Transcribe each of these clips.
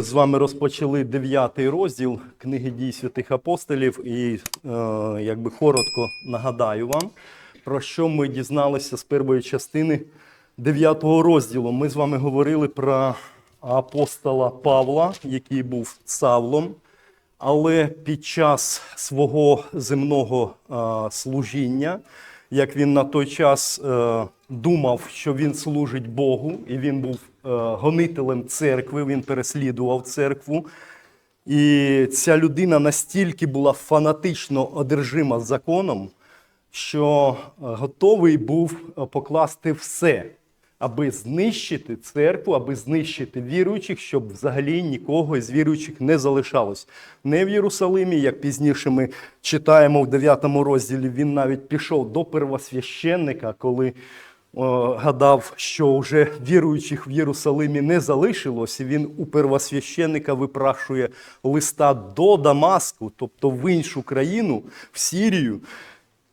З вами розпочали дев'ятий розділ книги дій святих апостолів, і е, якби коротко нагадаю вам, про що ми дізналися з першої частини дев'ятого розділу. Ми з вами говорили про апостола Павла, який був Савлом, але під час свого земного е, служіння, як він на той час е, думав, що він служить Богу, і він був е, гонителем церкви, він переслідував церкву. І ця людина настільки була фанатично одержима законом, що е, готовий був е, покласти все, аби знищити церкву, аби знищити віруючих, щоб взагалі нікого із віруючих не залишалось. Не в Єрусалимі, як пізніше ми читаємо в 9 розділі, він навіть пішов до первосвященника, коли о, гадав, що вже віруючих в Єрусалимі не залишилось, і він у первосвященника випрашує листа до Дамаску, тобто в іншу країну, в Сірію,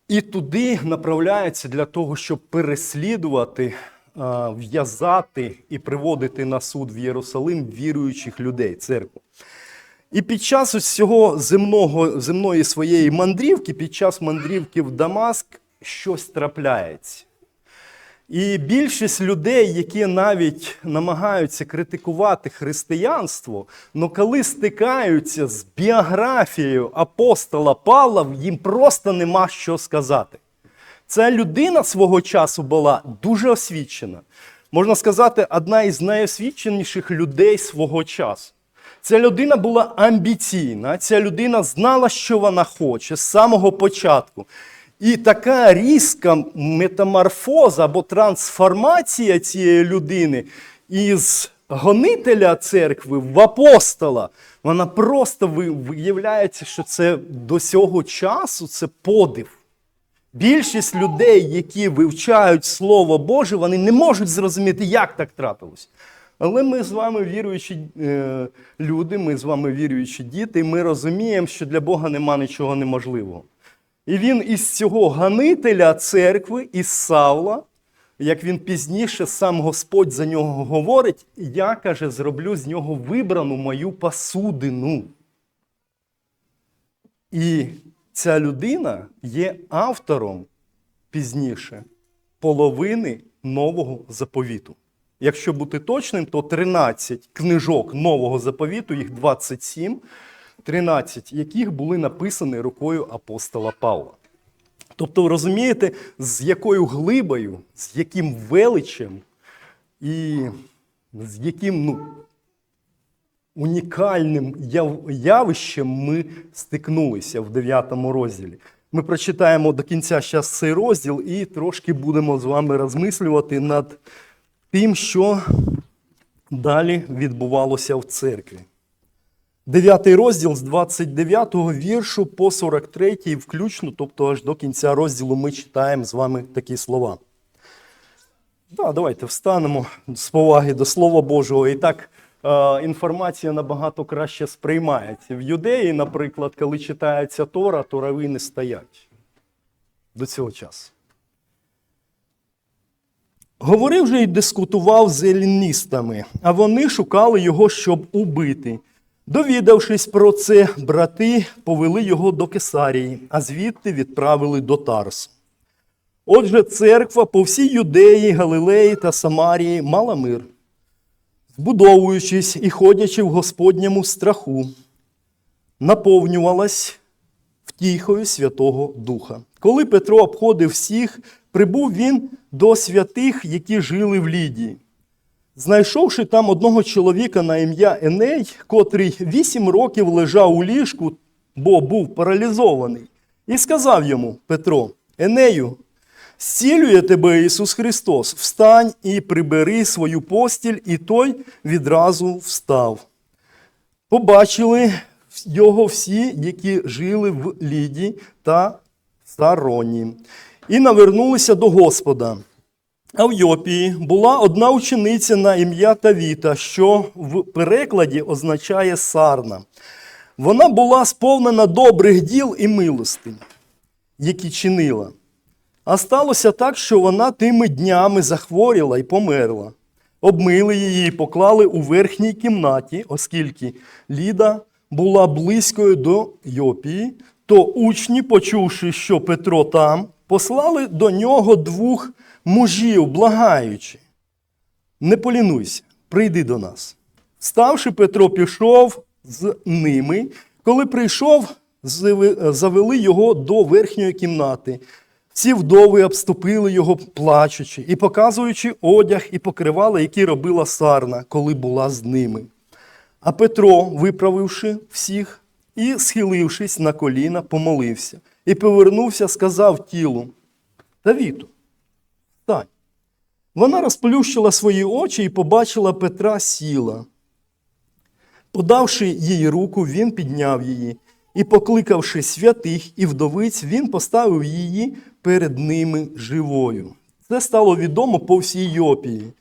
і туди направляється для того, щоб переслідувати, в'язати і приводити на суд в Єрусалим віруючих людей, церкву. І під час ось цього земного, земної своєї мандрівки, під час мандрівки в Дамаск, щось трапляється. І більшість людей, які навіть намагаються критикувати християнство, але коли стикаються з біографією апостола Павла, їм просто нема що сказати. Ця людина свого часу була дуже освічена. Можна сказати, одна із найосвіченіших людей свого часу. Ця людина була амбіційна, ця людина знала, що вона хоче з самого початку. І така різка метаморфоза або трансформація цієї людини із гонителя церкви в апостола, вона просто виявляється, що це до цього часу це подив. Більшість людей, які вивчають Слово Боже, вони не можуть зрозуміти, як так трапилось. Але ми з вами віруючі е, люди, ми з вами віруючі діти, і ми розуміємо, що для Бога нема нічого неможливого. І він із цього ганителя церкви, із Савла, як він пізніше сам Господь за нього говорить, я каже, зроблю з нього вибрану мою посудину. І ця людина є автором пізніше половини нового заповіту. Якщо бути точним, то 13 книжок нового заповіту, їх 27, 13 яких були написані рукою апостола Павла. Тобто, ви розумієте, з якою глибою, з яким величем і з яким ну, унікальним явищем ми стикнулися в 9 розділі. Ми прочитаємо до кінця зараз цей розділ і трошки будемо з вами розмислювати над тим, що далі відбувалося в церкві. Дев'ятий розділ з 29 віршу по 43 включно, тобто аж до кінця розділу ми читаємо з вами такі слова. Да, давайте встанемо з поваги до Слова Божого. І так інформація набагато краще сприймається. В юдеї, наприклад, коли читається Тора, то равини стоять до цього часу. Говорив же і дискутував з еліністами, а вони шукали його, щоб убити. Довідавшись про це, брати повели його до Кесарії, а звідти відправили до Тарсу. Отже, церква по всій Юдеї, Галилеї та Самарії мала мир, збудовуючись і ходячи в Господньому страху, наповнювалась втіхою Святого Духа. Коли Петро обходив всіх, прибув він до святих, які жили в Лідії. Знайшовши там одного чоловіка на ім'я Еней, котрий вісім років лежав у ліжку, бо був паралізований, і сказав йому Петро: Енею, зцілює тебе Ісус Христос, встань і прибери свою постіль, і той відразу встав. Побачили його всі, які жили в Ліді та Сароні, і навернулися до Господа. А в Йопії була одна учениця на ім'я Тавіта, що в перекладі означає сарна. Вона була сповнена добрих діл і милостинь, які чинила. А сталося так, що вона тими днями захворіла і померла. обмили її і поклали у верхній кімнаті, оскільки Ліда була близькою до Йопії, то учні, почувши, що Петро там, послали до нього двох мужів, благаючи. Не полінуйся, прийди до нас. Ставши, Петро пішов з ними. Коли прийшов, завели його до верхньої кімнати. Всі вдови обступили його, плачучи, і показуючи одяг і покривала, які робила сарна, коли була з ними. А Петро, виправивши всіх і схилившись на коліна, помолився, і повернувся, сказав тілу: Давіду, встань. Вона розплющила свої очі і побачила Петра сіла. Подавши їй руку, він підняв її, і, покликавши святих і вдовиць, він поставив її перед ними живою. Це стало відомо по всій Йопії.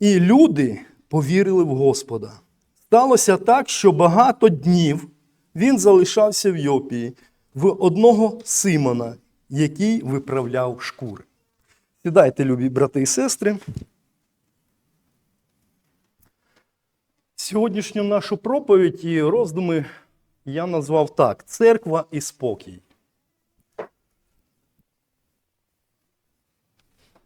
І люди повірили в Господа. Сталося так, що багато днів він залишався в Йопії в одного Симона, який виправляв шкури. Сідайте, любі брати і сестри. Сьогоднішню нашу проповідь і роздуми я назвав так: Церква і спокій.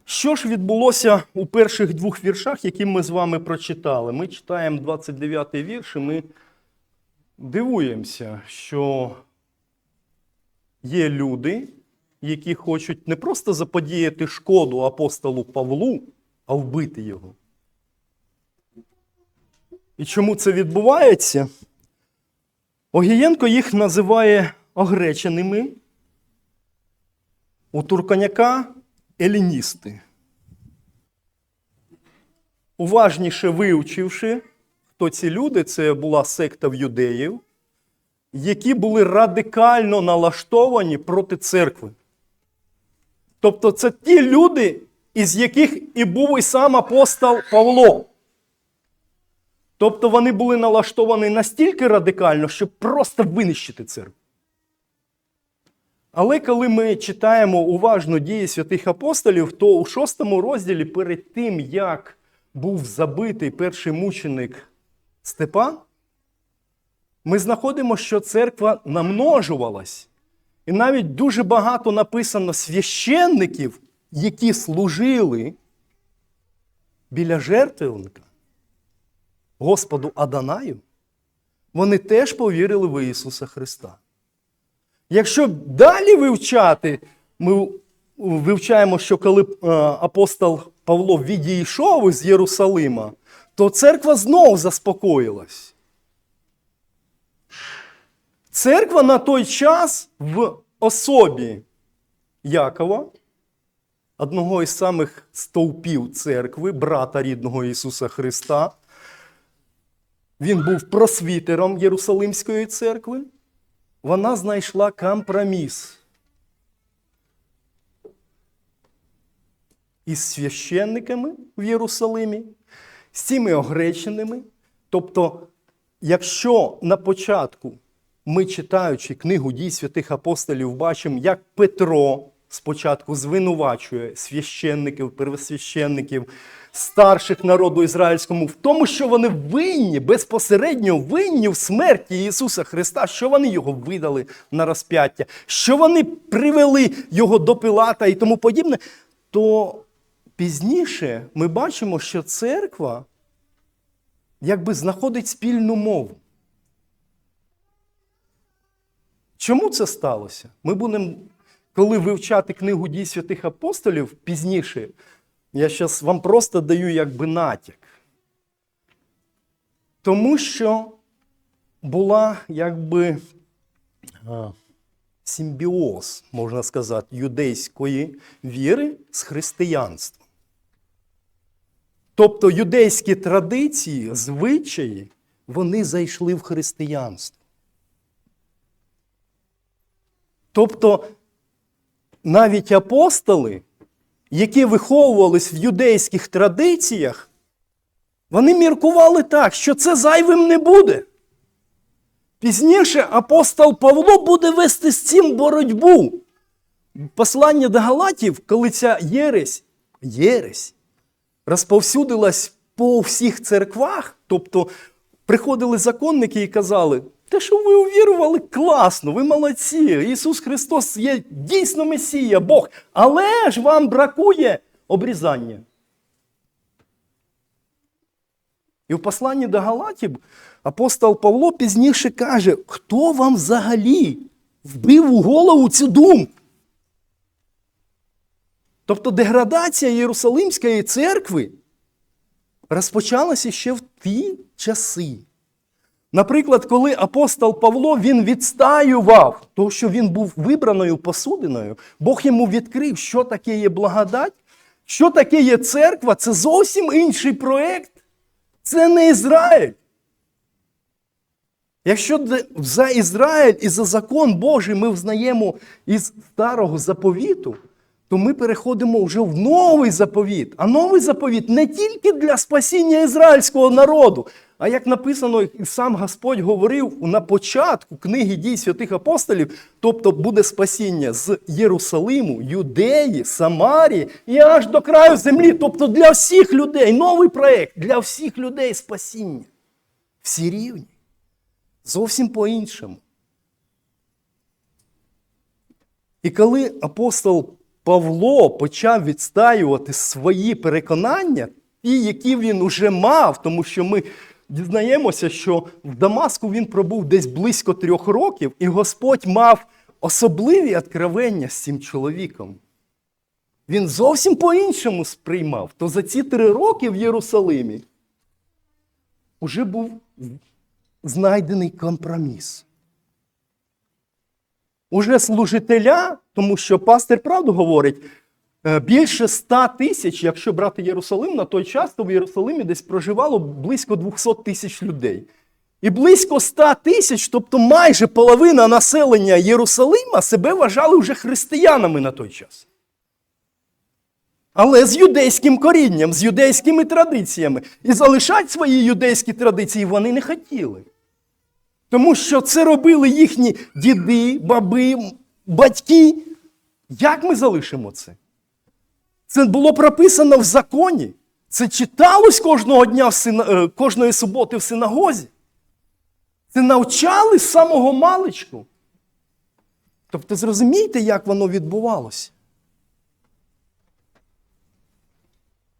Що ж відбулося у перших двох віршах, які ми з вами прочитали? Ми читаємо 29 й вірш, і ми дивуємося, що є люди, які хочуть не просто заподіяти шкоду апостолу Павлу, а вбити його. І чому це відбувається? Огієнко їх називає огреченими, у Турконяка еліністи. Уважніше вивчивши, хто ці люди, це була секта в юдеїв, які були радикально налаштовані проти церкви. Тобто це ті люди, із яких і був і сам апостол Павло. Тобто вони були налаштовані настільки радикально, щоб просто винищити церкву. Але коли ми читаємо уважно дії святих апостолів, то у шостому розділі перед тим, як був забитий перший мученик Степан, ми знаходимо, що церква намножувалась. І навіть дуже багато написано священників, які служили біля жертвенника. Господу Аданаю, вони теж повірили в Ісуса Христа. Якщо далі вивчати, ми вивчаємо, що коли е, апостол Павло відійшов із Єрусалима, то церква знову заспокоїлась. Церква на той час в особі Якова, одного із самих стовпів церкви, брата рідного Ісуса Христа, він був просвітером Єрусалимської церкви, вона знайшла компроміс із священниками в Єрусалимі, з цими огреченими. Тобто, якщо на початку ми, читаючи книгу дій святих апостолів, бачимо, як Петро спочатку звинувачує священників, первосвященників, старших народу ізраїльському в тому, що вони винні, безпосередньо винні в смерті Ісуса Христа, що вони його видали на розп'яття, що вони привели його до Пилата і тому подібне, то пізніше ми бачимо, що церква якби знаходить спільну мову. Чому це сталося? Ми будемо, коли вивчати книгу дій святих апостолів пізніше, я зараз вам просто даю якби натяк. Тому що була якби симбіоз, можна сказати, юдейської віри з християнством. Тобто юдейські традиції, звичаї, вони зайшли в християнство. Тобто навіть апостоли, які виховувались в юдейських традиціях, вони міркували так, що це зайвим не буде. Пізніше апостол Павло буде вести з цим боротьбу. Послання до Галатів, коли ця єресь, єресь розповсюдилась по всіх церквах, тобто приходили законники і казали, те, що ви увірували, класно, ви молодці. Ісус Христос є дійсно Месія, Бог, але ж вам бракує обрізання. І в посланні до Галатів апостол Павло пізніше каже, хто вам взагалі вбив у голову цю думку? Тобто деградація Єрусалимської церкви розпочалася ще в ті часи. Наприклад, коли апостол Павло він відстаював, то, що він був вибраною посудиною, Бог йому відкрив, що таке є благодать, що таке є церква, це зовсім інший проєкт. Це не Ізраїль. Якщо за Ізраїль і за закон Божий ми взнаємо із старого заповіту, то ми переходимо вже в новий заповіт. А новий заповіт не тільки для спасіння ізраїльського народу, а як написано, і сам Господь говорив на початку книги дій святих апостолів, тобто буде спасіння з Єрусалиму, Юдеї, Самарії і аж до краю землі. Тобто для всіх людей новий проект, для всіх людей спасіння. Всі рівні. Зовсім по-іншому. І коли апостол Павло почав відстаювати свої переконання, ті, які він уже мав, тому що ми дізнаємося, що в Дамаску він пробув десь близько трьох років, і Господь мав особливі откровення з цим чоловіком. Він зовсім по-іншому сприймав. То за ці три роки в Єрусалимі уже був знайдений компроміс. Уже служителя, тому що пастир правду говорить, більше ста тисяч, якщо брати Єрусалим, на той час, то в Єрусалимі десь проживало близько 200 тисяч людей. І близько 100 тисяч, тобто майже половина населення Єрусалима, себе вважали вже християнами на той час. Але з юдейським корінням, з юдейськими традиціями. І залишати свої юдейські традиції вони не хотіли. Тому що це робили їхні діди, баби, батьки. Як ми залишимо це? Це було прописано в законі. Це читалось кожного дня в сина... е, кожної суботи в синагозі. Це навчали з самого маличку. Тобто, зрозумійте, як воно відбувалося.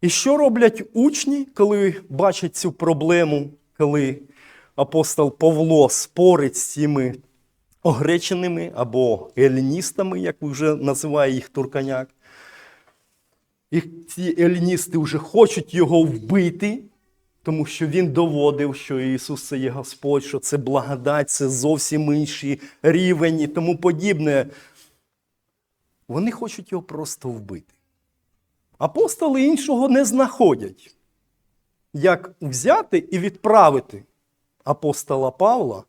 І що роблять учні, коли бачать цю проблему, коли апостол Павло спорить з цими огреченими або еліністами, як вже називає їх Турканяк. І ці еліністи вже хочуть його вбити, тому що він доводив, що Ісус це є Господь, що це благодать, це зовсім інший рівень і тому подібне. Вони хочуть його просто вбити. Апостоли іншого не знаходять, як взяти і відправити апостола Павла,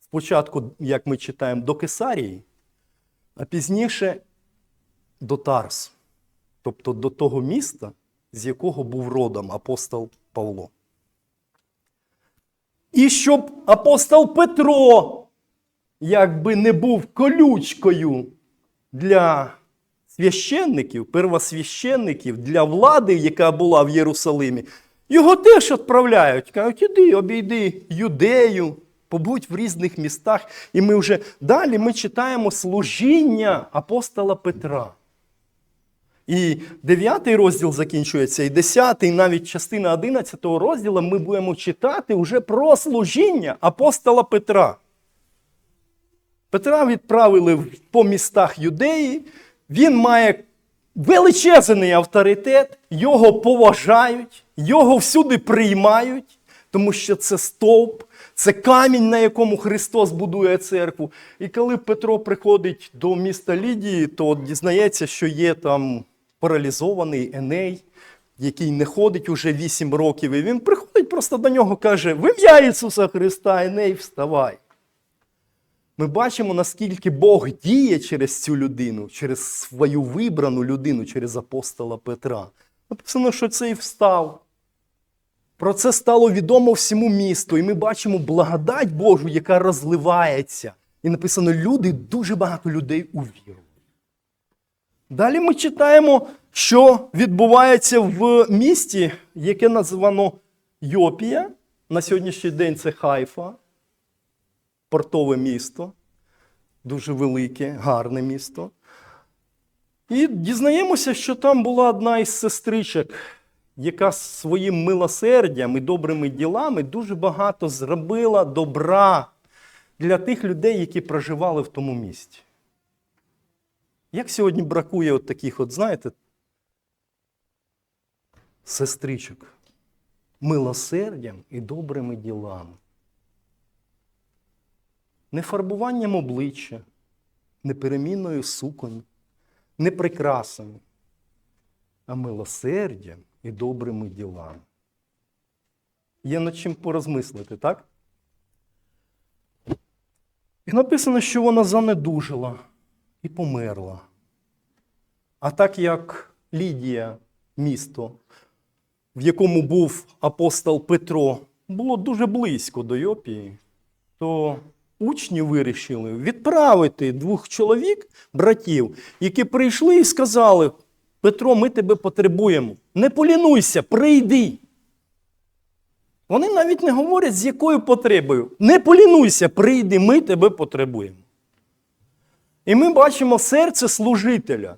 спочатку, як ми читаємо, до Кесарії, а пізніше до Тарс, тобто до того міста, з якого був родом апостол Павло. І щоб апостол Петро, якби не був колючкою для священників, первосвященників, для влади, яка була в Єрусалимі, його теж відправляють. Кажуть, іди, обійди юдею, побудь в різних містах. І ми вже далі ми читаємо служіння апостола Петра. І 9 розділ закінчується, і 10, і навіть частина 11 розділу ми будемо читати вже про служіння апостола Петра. Петра відправили по містах Юдеї. Він має величезний авторитет, його поважають, його всюди приймають, тому що це стовп, це камінь, на якому Христос будує церкву. І коли Петро приходить до міста Лідії, то дізнається, що є там паралізований Еней, який не ходить уже 8 років. І він приходить просто до нього каже: В ім'я Ісуса Христа, Еней, вставай. Ми бачимо, наскільки Бог діє через цю людину, через свою вибрану людину, через апостола Петра. Написано, що цей встав. Про це стало відомо всьому місту, і ми бачимо благодать Божу, яка розливається. І написано, люди, дуже багато людей увірували. Далі ми читаємо, що відбувається в місті, яке названо Йопія. На сьогоднішній день це Хайфа, портове місто, дуже велике, гарне місто. І дізнаємося, що там була одна із сестричок, яка своїм милосердям і добрими ділами дуже багато зробила добра для тих людей, які проживали в тому місті. Як сьогодні бракує от таких, от, знаєте, сестричок, милосердям і добрими ділами. Не фарбуванням обличчя, не перемінною суконь, не прикрасами, а милосердям і добрими ділами. Є над чим порозмислити, так? І написано, що вона занедужила і померла. А так як Лідія, місто, в якому був апостол Петро, було дуже близько до Йопії, то учні вирішили відправити двох чоловік, братів, які прийшли і сказали: Петро, ми тебе потребуємо. Не полінуйся, прийди. Вони навіть не говорять, з якою потребою. Не полінуйся, прийди, ми тебе потребуємо. І ми бачимо серце служителя,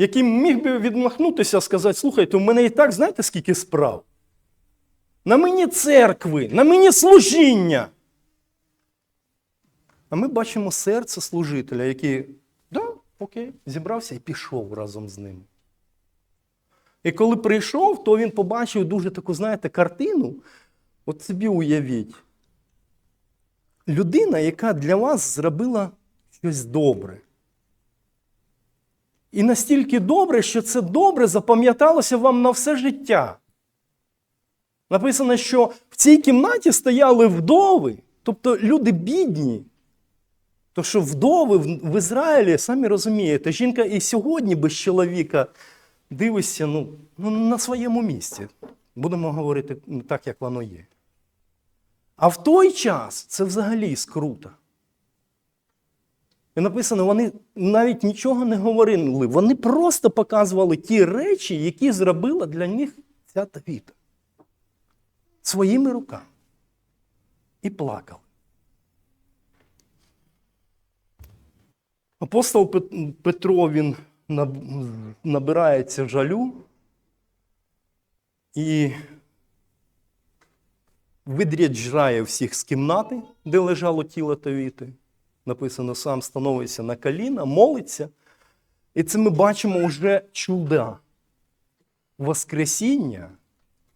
який міг би відмахнутися, сказати: слухайте, у мене і так, знаєте, скільки справ? На мені церкви, на мені служіння. А ми бачимо серце служителя, який, да, окей, зібрався і пішов разом з ним. І коли прийшов, то він побачив дуже таку, знаєте, картину. От собі уявіть. Людина, яка для вас зробила щось добре. І настільки добре, що це добре запам'яталося вам на все життя. Написано, що в цій кімнаті стояли вдови, тобто люди бідні. То що вдови в- Ізраїлі, самі розумієте, жінка і сьогодні без чоловіка дивишся ну, ну, на своєму місці. Будемо говорити так, як воно є. А в той час це взагалі скрута. І написано, вони навіть нічого не говорили. Вони просто показували ті речі, які зробила для них ця Давіда. Своїми руками. І плакали. Апостол Пет- Петро він набирається жалю і видряджає всіх з кімнати, де лежало тіло Тавіти. Написано, сам становиться на коліна, молиться. І це ми бачимо вже чуда Воскресіння,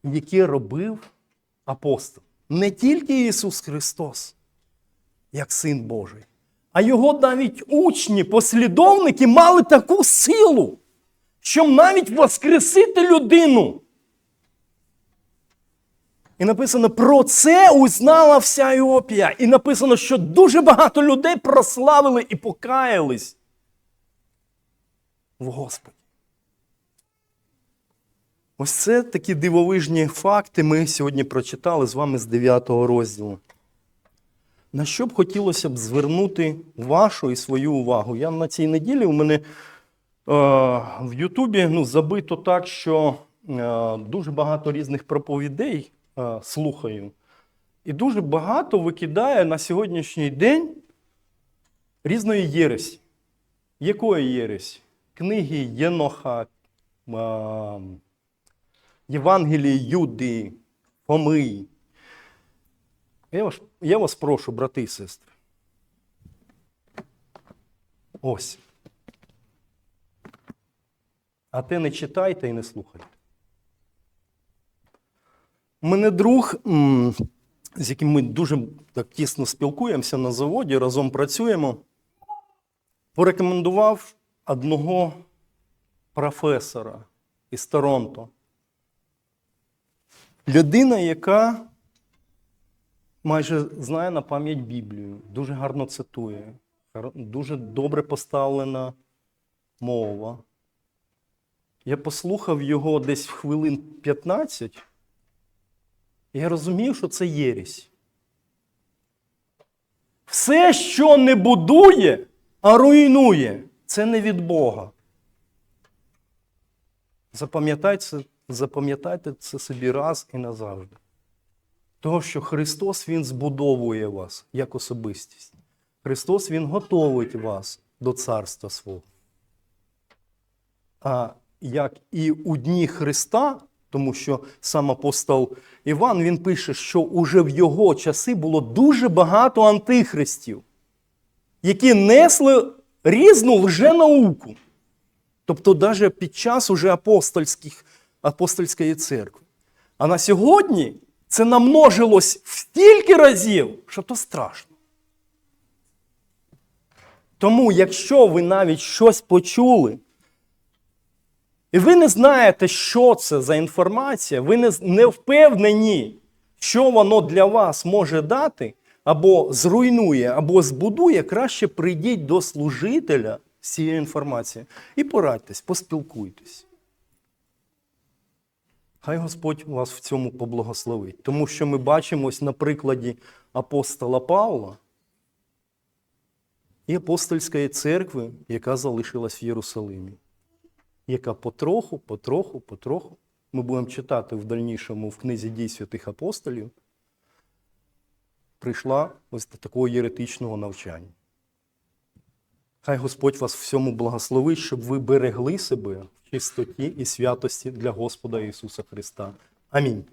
яке робив апостол. Не тільки Ісус Христос, як Син Божий, а його навіть учні, послідовники мали таку силу, щоб навіть воскресити людину. І написано, про це узнала вся Іопія. І написано, що дуже багато людей прославили і покаялись в Господі. Ось це такі дивовижні факти ми сьогодні прочитали з вами з 9 розділу. На що б хотілося б звернути вашу і свою увагу? Я на цій неділі у мене е, в Ютубі ну, забито так, що е, дуже багато різних проповідей слухаю. І дуже багато викидає на сьогоднішній день різної єресі. Якої єресі? Книги Єноха, е, Євангелії Юди, Фоми. Я вас, я вас прошу, брати і сестри. Ось. А те не читайте і не слухайте. Мене друг, з яким ми дуже так тісно спілкуємося на заводі, разом працюємо, порекомендував одного професора із Торонто. Людина, яка майже знає на пам'ять Біблію, дуже гарно цитує, дуже добре поставлена мова. Я послухав його десь в хвилин 15, і я розумів, що це єресь. Все, що не будує, а руйнує, це не від Бога. Запам'ятайте, це- запам'ятайте це собі раз і назавжди. Того, що Христос Він збудовує вас як особистість. Христос Він готовить вас до царства свого. А як і у дні Христа, тому що сам апостол Іван він пише, що уже в його часи було дуже багато антихристів, які несли різну лженауку. Тобто, навіть під час уже апостольських, апостольської церкви. А на сьогодні це намножилось в стільки разів, що то страшно. Тому, якщо ви навіть щось почули, і ви не знаєте, що це за інформація, ви не, не впевнені, що воно для вас може дати, або зруйнує, або збудує, краще прийдіть до служителя з цією інформацією і порадьтесь, поспілкуйтесь. Хай Господь вас в цьому поблагословить. Тому що ми бачимо ось на прикладі апостола Павла і апостольської церкви, яка залишилась в Єрусалимі, яка потроху, потроху, потроху, ми будемо читати в дальнішому в книзі дій святих апостолів, прийшла ось до такого єретичного навчання. Хай Господь вас всьому благословить, щоб ви берегли себе в чистоті і святості для Господа Ісуса Христа. Амінь.